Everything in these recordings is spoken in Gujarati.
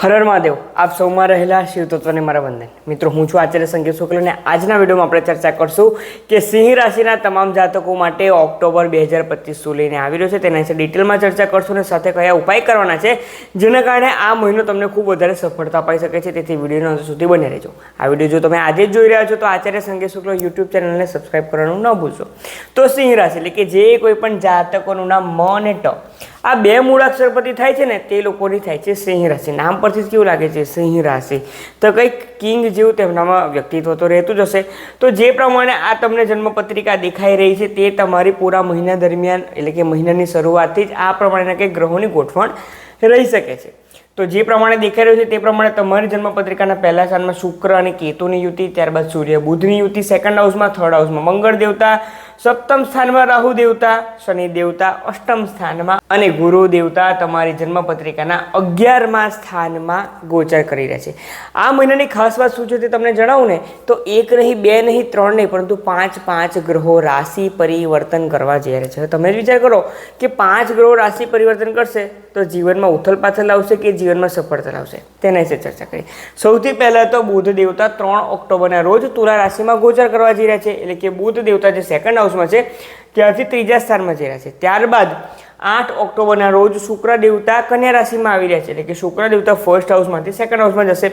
હરર મહાદેવ. આપ સૌમાં રહેલા શિવતત્વને મારા વંદન. મિત્રો, હું છું આચાર્ય સંકેત શુક્લ અને આજના વિડીયોમાં આપણે ચર્ચા કરશું કે સિંહ રાશિના તમામ જાતકો માટે ઓક્ટોબર બે હજાર પચીસ શું લઈને આવી રહ્યો છે, તેના વિશે ડિટેલમાં ચર્ચા કરશું અને સાથે કયા ઉપાય કરવાના છે, જેના કારણે આ મહિનો તમને ખૂબ વધારે સફળતા અપાઈ શકે છે. તેથી વિડીયોનો અંત સુધી બને રહેજો. આ વીડિયો જો તમે આજે જ જોઈ રહ્યા છો, તો આચાર્ય સંકેત શુક્લ યુટ્યુબ ચેનલને સબસ્ક્રાઈબ કરવાનું ન ભૂલશો. તો સિંહ રાશિ એટલે કે જે કોઈ પણ જાતકોનું નામ મ અને ટ. આ બે મૂળાક્ષર પરથી થાય છે ને, તે લોકોની થાય છે સિંહ રાશિ. નામ પરથી જ કેવું લાગે છે સિંહ રાશિ? તો કંઈક કિંગ જેવું તેમનામાં વ્યક્તિત્વ તો રહેતું જ હશે. તો જે પ્રમાણે આ તમને જન્મપત્રિકા દેખાઈ રહી છે, તે તમારી પૂરા મહિના દરમિયાન, એટલે કે મહિનાની શરૂઆતથી જ આ પ્રમાણેના કંઈક ગ્રહોની ગોઠવણ રહી શકે છે. તો જે પ્રમાણે દેખાઈ રહ્યું છે, તે પ્રમાણે તમારી જન્મપત્રિકાના પહેલા સ્થાનમાં શુક્ર અને કેતુની યુતિ, ત્યારબાદ સૂર્ય બુધની યુતિ સેકન્ડ હાઉસમાં થર્ડ હાઉસમાં મંગળ દેવતા સપ્તમ સ્થાનમાં રાહુ દેવતા, શનિ દેવતા, અષ્ટમ સ્થાનમાં અને ગુરુ દેવતા તમારી જન્મપત્રિકાના અગિયારમા સ્થાનમાં ગોચર કરી રહ્યા છે. આ મહિનાની ખાસ વાત શું છે તે તમને જણાવું ને? તો એક નહીં, બે નહીં, ત્રણ નહીં, પરંતુ પાંચ પાંચ ગ્રહો રાશિ પરિવર્તન કરવા જઈ રહ્યા છે. તમે જ વિચાર કરો કે પાંચ ગ્રહો રાશિ પરિવર્તન કરશે તો જીવનમાં ઉથલ પાથલ આવશે કે જીવનમાં સફળતા આવશે તેના વિશે ચર્ચા કરી. સૌથી પહેલાં તો બુધ દેવતા ત્રણ ઓક્ટોબરના રોજ તુલા રાશિમાં ગોચર કરવા જઈ રહ્યા છે. એટલે કે બુધ દેવતા જે સેકન્ડ હાઉસમાં છે, ત્યારથી ત્રીજા સ્થાનમાં જઈ રહ્યા છે. ત્યારબાદ આઠ ઓક્ટોબરના રોજ શુક્ર દેવતા કન્યા રાશિમાં આવી રહ્યા છે, એટલે કે શુક્ર દેવતા ફર્સ્ટ હાઉસમાંથી સેકન્ડ હાઉસમાં જશે.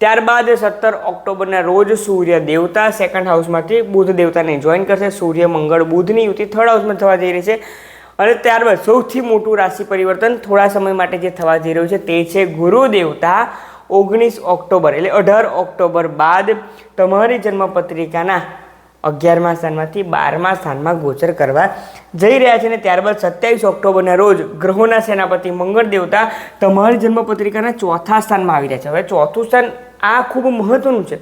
ત્યારબાદ સત્તર ઓક્ટોબરના રોજ સૂર્ય દેવતા સેકન્ડ હાઉસમાંથી બુધ દેવતાને જોઈન કરશે. સૂર્ય, મંગળ, બુધની યુતિ થર્ડ હાઉસમાં થવા જઈ રહી છે. અને ત્યારબાદ સૌથી મોટું રાશિ પરિવર્તન થોડા સમય માટે જે થવા જઈ રહ્યું છે તે છે ગુરુ દેવતા ઓગણીસ ઓક્ટોબર, એટલે અઢાર ઓક્ટોબર બાદ તમારી જન્મપત્રિકાના અગિયારમા સ્થાનમાંથી બારમા સ્થાનમાં ગોચર કરવા જઈ રહ્યા છે અને ત્યારબાદ સત્યાવીસ ઓક્ટોબરના રોજ ગ્રહોના સેનાપતિ મંગળ દેવતા તમારી જન્મપત્રિકાના ચોથા સ્થાનમાં આવી રહ્યા છે. હવે ચોથું સ્થાન આ ખૂબ મહત્વનું છે.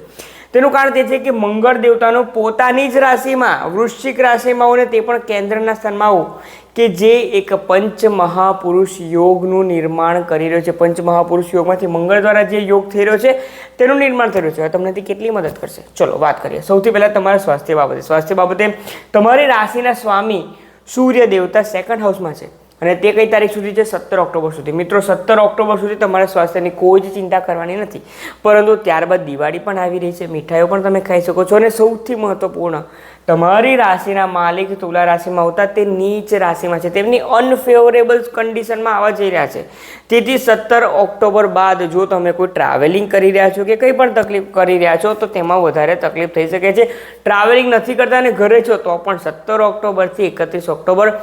તેનું કારણ તે છે કે મંગળ દેવતાનો પોતાની જ રાશિમાં, વૃશ્ચિક રાશિમાં અને તે પણ કેન્દ્રના સ્થાનમાં આવું, કે જે એક પંચ મહાપુરુષ યોગનું નિર્માણ કરી રહ્યો છે. પંચ મહાપુરુષ યોગમાંથી મંગળ દ્વારા જે યોગ થઈ રહ્યો છે, તેનું નિર્માણ થઈ રહ્યું છે. તમને તે કેટલી મદદ કરશે? ચલો, વાત કરીએ. સૌથી પહેલાં તમારા સ્વાસ્થ્ય બાબતે. સ્વાસ્થ્ય બાબતે તમારી રાશિના સ્વામી સૂર્ય દેવતા સેકન્ડ હાઉસમાં છે. અને તે કઈ તારીખ સુધી છે? સત્તર ઓક્ટોબર સુધી. મિત્રો, સત્તર ઓક્ટોબર સુધી તમારા સ્વાસ્થ્યની કોઈ જ ચિંતા કરવાની નથી. પરંતુ ત્યારબાદ દિવાળી પણ આવી રહી છે. મીઠાઈઓ પણ તમે ખાઈ શકો છો. અને સૌથી મહત્વપૂર્ણ, તમારી રાશિના માલિક તુલા રાશિમાં આવતા તે નીચ રાશિમાં છે. તેમની અનફેવરેબલ કન્ડિશનમાં આવવા જઈ રહ્યા છે. તેથી સત્તર ઓક્ટોબર બાદ જો તમે કોઈ ટ્રાવેલિંગ કરી રહ્યા છો કે કંઈ પણ તકલીફ કરી રહ્યા છો, તો તેમાં વધારે તકલીફ થઈ શકે છે. ટ્રાવેલિંગ નથી કરતા અને ઘરે છો, તો પણ સત્તર ઓક્ટોબરથી એકત્રીસ ઓક્ટોબર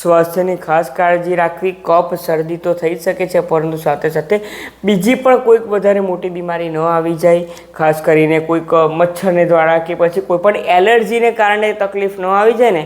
સ્વાસ્થ્યની ખાસ કાળજી રાખવી, કફ, શરદી તો થઈ જ શકે છે, પરંતુ સાથે સાથે બીજી પણ કોઈક વધારે મોટી બીમારી ન આવી જાય. ખાસ કરીને કોઈક મચ્છરને દ્વારા કે પછી કોઈ પણ એલર્જીને કારણે તકલીફ ન આવી જાય ને,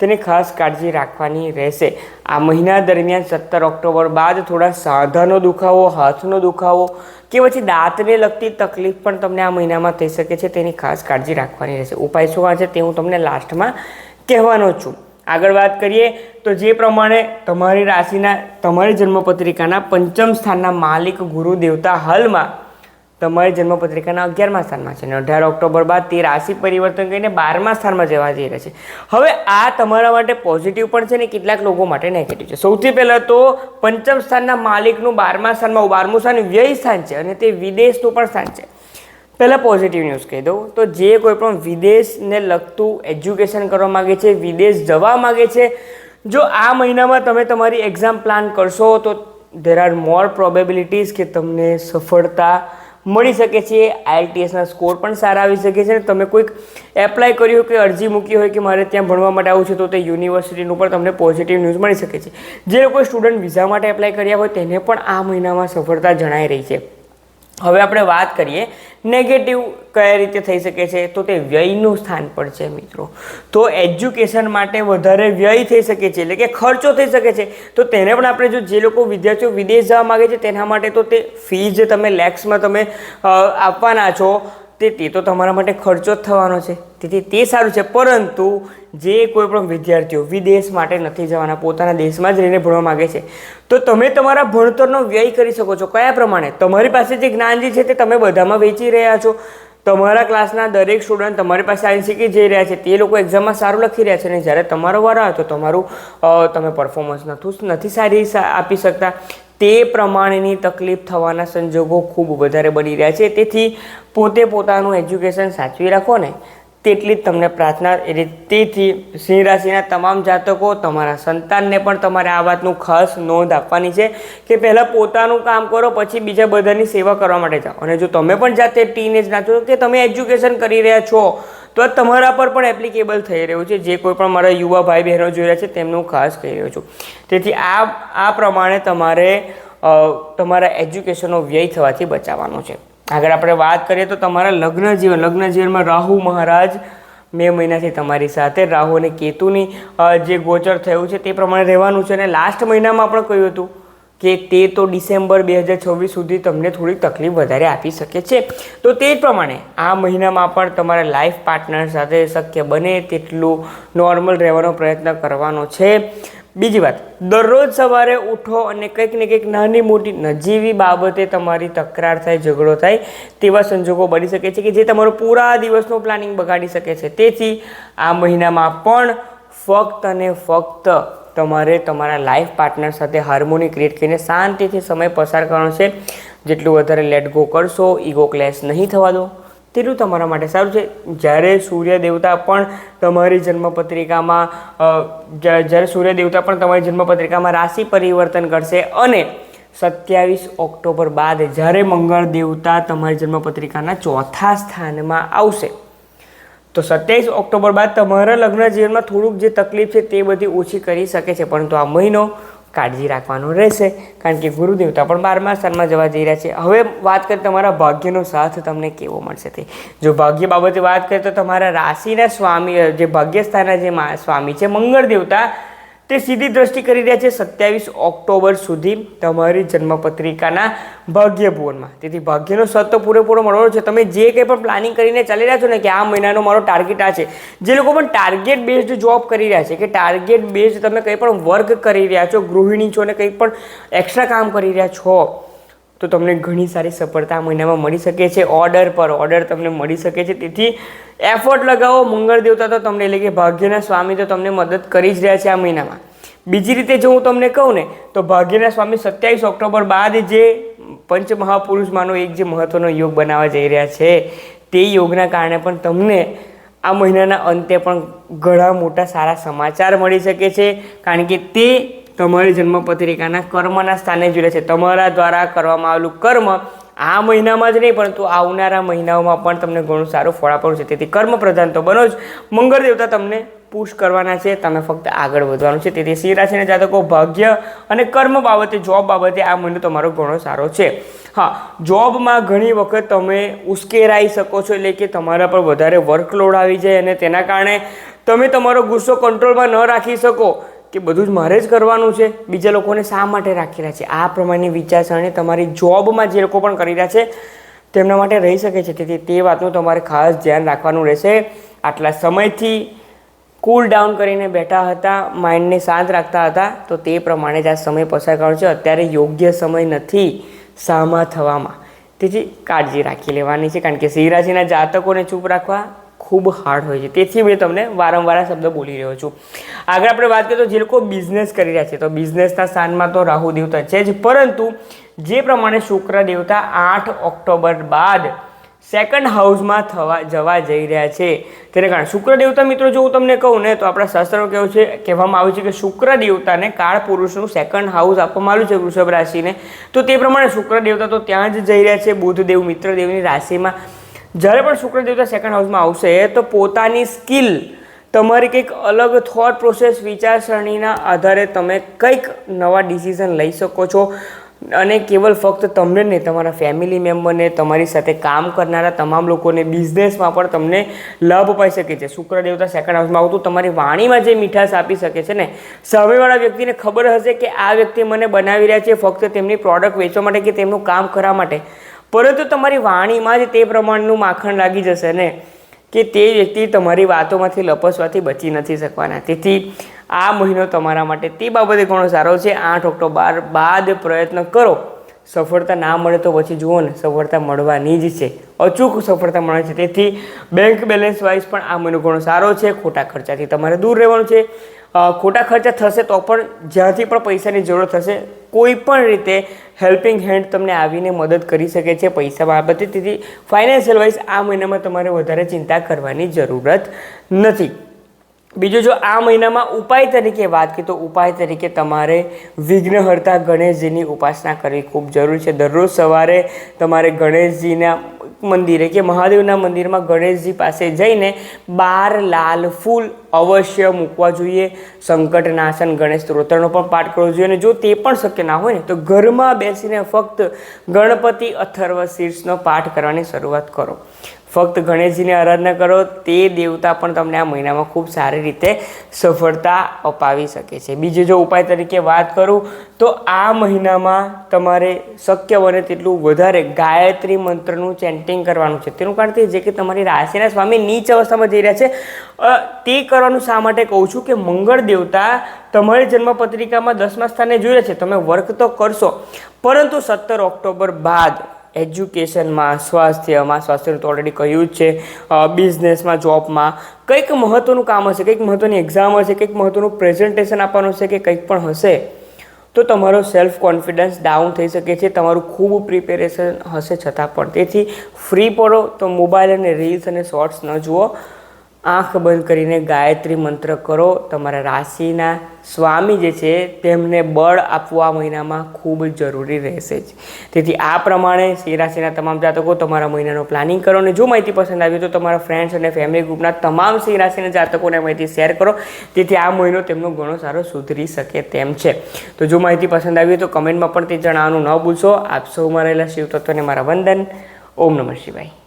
તેની ખાસ કાળજી રાખવાની રહેશે. આ મહિના દરમિયાન સત્તર ઓક્ટોબર બાદ થોડા સાંધાનો દુખાવો, હાથનો દુખાવો કે પછી દાંતને લગતી તકલીફ પણ તમને આ મહિનામાં થઈ શકે છે, તેની ખાસ કાળજી રાખવાની રહેશે. ઉપાય શું છે તે હું તમને લાસ્ટમાં કહેવાનો છું. આગળ વાત કરીએ તો જે પ્રમાણે તમારી રાશિના, તમારી જન્મપત્રિકાના પંચમ સ્થાનના માલિક ગુરુ દેવતા હાલમાં તમારી જન્મપત્રિકાના અગિયારમા સ્થાનમાં છે અને અઢાર ઓક્ટોબર બાદ તે રાશિ પરિવર્તન કરીને બારમા સ્થાનમાં જવા જઈ રહ્યા છે. હવે આ તમારા માટે પોઝિટિવ પણ છે ને કેટલાક લોકો માટે નેગેટિવ છે. સૌથી પહેલાં તો પંચમ સ્થાનના માલિકનું બારમા સ્થાનમાં, બારમું સ્થાન વ્યય સ્થાન છે અને તે વિદેશનું પણ સ્થાન છે. પહેલાં પોઝિટિવ ન્યૂઝ કહી દઉં. તો જે કોઈ પણ વિદેશને લગતું એજ્યુકેશન કરવા માગે છે, વિદેશ જવા માગે છે, જો આ મહિનામાં તમે તમારી એક્ઝામ પ્લાન કરશો, તો દેર આર મોર પ્રોબેબિલિટીઝ કે તમને સફળતા મળી શકે છે. આઈએલટીએસના સ્કોર પણ સારા આવી શકે છે. તમે કોઈક એપ્લાય કર્યું હોય કે અરજી મૂકી હોય કે મારે ત્યાં ભણવા માટે આવું છે, તો તે યુનિવર્સિટીનું પણ તમને પોઝિટિવ ન્યૂઝ મળી શકે છે. જે લોકો સ્ટુડન્ટ વિઝા માટે એપ્લાય કર્યા હોય, તેને પણ આ મહિનામાં સફળતા જણાઈ રહી છે. હવે આપણે વાત કરીએ નેગેટિવ કયા રીતે થઈ શકે છે? તો તે વ્યયનું સ્થાન પણ છે મિત્રો. તો એજ્યુકેશન માટે વધારે વ્યય થઈ શકે છે, એટલે કે ખર્ચો થઈ શકે છે. તો તેને પણ આપણે જો જે લોકો વિદ્યાર્થીઓ વિદેશ જવા માગે છે, તેના માટે તો તે ફી જે તમે લેક્સમાં તમે આપવાના છો તે તે તો તમારા માટે ખર્ચો જ થવાનો છે. તેથી તે સારું છે, પરંતુ જે કોઈ પણ વિદ્યાર્થીઓ વિદેશ માટે નથી જવાના, પોતાના દેશમાં જ રહીને ભણવા માગે છે, તો તમે તમારા ભણતરનો વ્યય કરી શકો છો. કયા પ્રમાણે? તમારી પાસે જે જ્ઞાન જે છે તે તમે બધામાં વેચી રહ્યા છો. તમારા ક્લાસના દરેક સ્ટુડન્ટ તમારી પાસે આવીને શીખી જઈ રહ્યા છે. તે લોકો એક્ઝામમાં સારું લખી રહ્યા છે અને જ્યારે તમારો વારો આવે તો તમારું તમે પરફોર્મન્સ નથી નથી સારી આપી શકતા. તે પ્રમાણેની તકલીફ થવાના સંજોગો ખૂબ વધારે બની રહ્યા છે. તેથી પોતે પોતાનું એજ્યુકેશન સાચવી રાખો ને તેટલી જ તમને પ્રાર્થના એટલે તેથી સિંહ રાશિના તમામ જાતકો, તમારા સંતાનને પણ તમારે આ વાતનું ખાસ નોંધ આપવાની છે કે પહેલાં પોતાનું કામ કરો, પછી બીજા બધાની સેવા કરવા માટે જાઓ. અને જો તમે પણ જાતે ટીનેજના છો, કે તમે એજ્યુકેશન કરી રહ્યા છો તો આ તમારા પર પણ એપ્લિકેબલ થઈ રહ્યું છે. જે કોઈ પણ મારા યુવા ભાઈ બહેનો જોઈ રહ્યા છે, તેમનું ખાસ કહી રહ્યો છું. તેથી આ આ પ્રમાણે તમારે તમારા એજ્યુકેશનનો વ્યય થવાથી બચાવવાનો છે. આગળ આપણે વાત કરીએ તો તમારા લગ્ન જીવન, લગ્ન જીવનમાં રાહુ મહારાજ મે મહિનાથી તમારી સાથે, રાહુ અને કેતુની જે ગોચર થયું છે તે પ્રમાણે રહેવાનું છે. અને લાસ્ટ મહિનામાં પણ કહ્યું હતું કે તે તો ડિસેમ્બર બે હજાર છવ્વીસ સુધી તમને થોડી તકલીફ વધારે આપી શકે છે. તો તે જ પ્રમાણે આ મહિનામાં પણ તમારા લાઈફ પાર્ટનર સાથે શક્ય બને તેટલું નોર્મલ રહેવાનો પ્રયત્ન કરવાનો છે. બીજી વાત, દરરોજ સવારે ઉઠો અને કંઈક ને કંઈક નાની મોટી નજીવી બાબતે તમારી તકરાર થાય, ઝઘડો થાય તેવા સંજોગો બની શકે છે કે જે તમારો પૂરા દિવસનું પ્લાનિંગ બગાડી શકે છે. તેથી આ મહિનામાં પણ ફક્ત અને ફક્ત તમારે તમારા લાઈફ પાર્ટનર સાથે હાર્મોની ક્રિએટ કરીને શાંતિથી સમય પસાર કરવાનો છે. જેટલું વધારે લેટ ગો કરશો ઈગો ક્લેશ નહીં થવા દો. તેટલું તમારા માટે સારું છે. જ્યારે સૂર્ય દેવતા પણ તમારી જન્મપત્રિકામાં જ્યારે સૂર્ય દેવતા પણ તમારી જન્મપત્રિકામાં રાશિ પરિવર્તન કરશે અને સત્યાવીસ ઓક્ટોબર બાદ જ્યારે મંગળ દેવતા તમારી જન્મપત્રિકાના ચોથા સ્થાનમાં આવશે. તો સત્યાવીસ ઓક્ટોબર બાદ તમારા લગ્ન જીવનમાં થોડુંક જે તકલીફ છે તે બધી ઓછી કરી શકે છે, પરંતુ આ મહિનો કાળજી રાખવાનો રહેશે, કારણ કે ગુરુદેવતા પણ બારમા સ્થાનમાં જવા જઈ રહ્યા છે. હવે વાત કરીએ તમારા ભાગ્યનો સાથ તમને કેવો મળશે તે? જો ભાગ્ય બાબતે વાત કરીએ તો તમારા રાશિના સ્વામી, જે ભાગ્યસ્થાનના જે સ્વામી છે, મંગળ દેવતા તે સીધી દ્રષ્ટિ કરી રહ્યા છે સત્યાવીસ ઓક્ટોબર સુધી તમારી જન્મપત્રિકાના ભાગ્ય ભુવનમાં તેથી ભાગ્યનો સત તો પૂરેપૂરો મળવાનો છે. તમે જે કંઈ પણ પ્લાનિંગ કરીને ચાલી રહ્યા છો ને કે આ મહિનાનો મારો ટાર્ગેટ આ છે, જે લોકો પણ ટાર્ગેટ બેઝડ જોબ કરી રહ્યા છે કે ટાર્ગેટ બેઝડ તમે કંઈ પણ વર્ક કરી રહ્યા છો, ગૃહિણી છો ને કંઈ પણ એક્સ્ટ્રા કામ કરી રહ્યા છો તો તમને ઘણી સારી સફળતા આ મહિનામાં મળી શકે છે. ઓર્ડર પર ઓર્ડર તમને મળી શકે છે. તેથી એફર્ટ લગાવો, મંગળ દેવતા તો તમને એટલે કે ભાગ્યના સ્વામી તો તમને મદદ કરી જ રહ્યા છે આ મહિનામાં. બીજી રીતે જો હું તમને કહું ને, તો ભાગ્યના સ્વામી સત્યાવીસ ઓક્ટોબર બાદ જે પંચ મહાપુરુષમાંનો એક જે મહત્વનો યોગ બનાવવા જઈ રહ્યા છે, તે યોગના કારણે પણ તમને આ મહિનાના અંતે પણ ઘણા મોટા સારા સમાચાર મળી શકે છે. કારણ કે તે તમારી જન્મપત્રિકાના કર્મના સ્થાને જોડે છે. તમારા દ્વારા કરવામાં આવેલું કર્મ આ મહિનામાં જ નહીં, પરંતુ આવનારા મહિનાઓમાં પણ તમને ઘણું સારું ફળ આપવાનું છે. તેથી કર્મ પ્રધાન તો બનો જ. મંગળ દેવતા તમને પુશ કરવાના છે. તમે ફક્ત આગળ વધવાનું છે. તેથી સિંહ રાશિના જાતકો ભાગ્ય અને કર્મ બાબતે, જોબ બાબતે આ મહિનો તમારો ઘણો સારો છે. હા, જોબમાં ઘણી વખત તમે ઉશ્કેરાઈ શકો છો, એટલે કે તમારા પર વધારે વર્કલોડ આવી જાય અને તેના કારણે તમે તમારો ગુસ્સો કંટ્રોલમાં ન રાખી શકો. કે બધું જ મારે જ કરવાનું છે, બીજા લોકોને શા માટે રાખી રહ્યા છે? આ પ્રમાણેની વિચારસરણી તમારી જોબમાં જે લોકો પણ કરી રહ્યા છે તેમના માટે રહી શકે છે. તેથી તે વાતનું તમારે ખાસ ધ્યાન રાખવાનું રહેશે. આટલા સમયથી કૂલ ડાઉન કરીને બેઠા હતા માઇન્ડને શાંત રાખતા હતા, તો તે પ્રમાણે જ આ સમય પસાર કરવાનો છે. અત્યારે યોગ્ય સમય નથી સામા થવામાં. તેથી કાળજી રાખી લેવાની છે, કારણ કે સિંહ રાશિના જાતકોને ચૂપ રાખવા ખૂબ હાર્ડ હોય છે. તેથી મેં તમને વારંવાર આ શબ્દ બોલી રહ્યો છું. આગળ આપણે વાત કરીએ તો જે લોકો બિઝનેસ કરી રહ્યા છે, તો બિઝનેસના સ્થાનમાં તો રાહુ દેવતા છે જ, પરંતુ જે પ્રમાણે શુક્ર દેવતા આઠ ઓક્ટોબર બાદ સેકન્ડ હાઉસમાં થવા, જવા જઈ રહ્યા છે. તેને કારણે શુક્ર દેવતા મિત્રો, જો હું તમને કહું ને, તો આપણા શાસ્ત્રો કેવું છે, કહેવામાં આવ્યું છે કે શુક્ર દેવતાને કાળ પુરુષનું સેકન્ડ હાઉસ આપવામાં આવ્યું છે વૃષભ રાશિને. તો તે પ્રમાણે શુક્ર દેવતા તો ત્યાં જ જઈ રહ્યા છે. બુધ દેવ મિત્ર દેવની રાશિમાં જ્યારે પણ શુક્ર દેવતા સેકન્ડ હાઉસમાં આવશે, તો પોતાની સ્કિલ તમારી કંઈક અલગ થોટ પ્રોસેસ વિચારસરણીના આધારે તમે કંઈક નવા ડિસિઝન લઈ શકો છો. અને કેવલ ફક્ત તમને નહીં, તમારા ફેમિલી મેમ્બરને તમારી સાથે કામ કરનારા તમામ લોકોને બિઝનેસમાં પણ તમને લાભ અપાઈ શકે છે. શુક્ર દેવતા સેકન્ડ હાઉસમાં આવતું તમારી વાણીમાં જે મીઠાશ આપી શકે છે ને, સામેવાળા વ્યક્તિને ખબર હશે કે આ વ્યક્તિ મને બનાવી રહ્યા છે ફક્ત તેમની પ્રોડક્ટ વેચવા માટે કે તેમનું કામ કરવા માટે. પરંતુ તમારી વાણીમાં જ તે પ્રમાણનું માખણ લાગી જશે ને, કે તે વ્યક્તિ તમારી વાતોમાંથી લપસવાથી બચી નથી શકવાના. તેથી આ મહિનો તમારા માટે તે બાબતે ઘણો સારો છે. આઠ ઓક્ટોબર બાદ પ્રયત્ન કરો. સફળતા ના મળે તો પછી જુઓ ને, સફળતા મળવાની જ છે. અચૂક સફળતા મળે છે. તેથી બેંક બેલેન્સ વાઇઝ પણ આ મહિનો ઘણો સારો છે. ખોટા ખર્ચાથી તમારે દૂર રહેવાનું છે. ખોટા ખર્ચા થશે તો પણ જ્યાંથી પણ પૈસાની જરૂર થશે, કોઈ પણ રીતે હેલ્પિંગ હેન્ડ તમને આવીને મદદ કરી શકે છે પૈસા બાબતે. તેથી ફાઇનાન્શિયલ વાઇઝ આ મહિનામાં તમારે વધારે ચિંતા કરવાની જરૂરત નથી. બીજું, જો આ મહિનામાં ઉપાય તરીકે વાત કરીએ તો ઉપાય તરીકે તમારે વિઘ્નહર્તા ગણેશજીની ઉપાસના કરવી ખૂબ જરૂરી છે. દરરોજ સવારે તમારે ગણેશજીના મંદિરે કે મહાદેવના મંદિરમાં ગણેશજી પાસે જઈને બાર લાલ ફૂલ અવશ્ય મૂકવા જોઈએ. સંકટનાશન ગણેશ સ્ત્રોત્રનો પણ પાઠ કરવો જોઈએ અને જો તે પણ શક્ય ના હોય ને, તો ઘરમાં બેસીને ફક્ત ગણપતિ અથર્વ શીર્ષનો પાઠ કરવાની શરૂઆત કરો. ફક્ત ગણેશજીની આરાધના કરો, તે દેવતા પણ તમને આ મહિનામાં ખૂબ સારી રીતે સફળતા અપાવી શકે છે. બીજો જો ઉપાય તરીકે વાત કરું, તો આ મહિનામાં તમારે શક્ય બને તેટલું વધારે ગાયત્રી મંત્રનું ચેન્ટિંગ કરવાનું છે. તેનું કારણ તે જે કે તમારી રાશિના સ્વામી નીચ અવસ્થામાં જઈ રહ્યા છે. તે કરવાનું શા માટે કહું છું કે મંગળ દેવતા તમારી જન્મપત્રિકામાં દસમા સ્થાને જોઈ રહ્યા છે. તમે વર્ક તો કરશો, પરંતુ સત્તર ઓક્ટોબર બાદ એજ્યુકેશનમાં, સ્વાસ્થ્યમાં, સ્વાસ્થ્યનું તો ઓલરેડી કહ્યું જ છે. બિઝનેસમાં જોબમાં કંઈક મહત્ત્વનું કામ હશે, કંઈક મહત્ત્વની એક્ઝામ હશે, કંઈક મહત્ત્વનું પ્રેઝન્ટેશન આપવાનું હશે કે કંઈક પણ હશે, તો તમારો સેલ્ફ કોન્ફિડન્સ ડાઉન થઈ શકે છે, તમારું ખૂબ પ્રિપેરેશન હશે છતાં પણ. તેથી ફ્રી પડો તો મોબાઈલ અને રીલ્સ અને શોર્ટ્સ ન જુઓ. આંખ બંધ કરીને ગાયત્રી મંત્ર કરો. તમારા રાશિના સ્વામી જે છે, તેમને બળ આપવું મહિનામાં ખૂબ જરૂરી રહેશે જ. તેથી આ પ્રમાણે સિંહ રાશિના તમામ જાતકો તમારા મહિનાનું પ્લાનિંગ કરો અને જો માહિતી પસંદ આવી તો તમારા ફ્રેન્ડ્સ અને ફેમિલી ગ્રુપના તમામ સિંહ રાશિના જાતકોને માહિતી શેર કરો. તેથી આ મહિનો તેમનો ઘણો સારો સુધરી શકે તેમ છે. તો જો માહિતી પસંદ આવી તો કમેન્ટમાં પણ તે જણાવવાનું ન ભૂલશો. આપ સૌમાં રહેલા શિવ તત્વને મારા વંદન. ઓમ નમઃ શિવાય.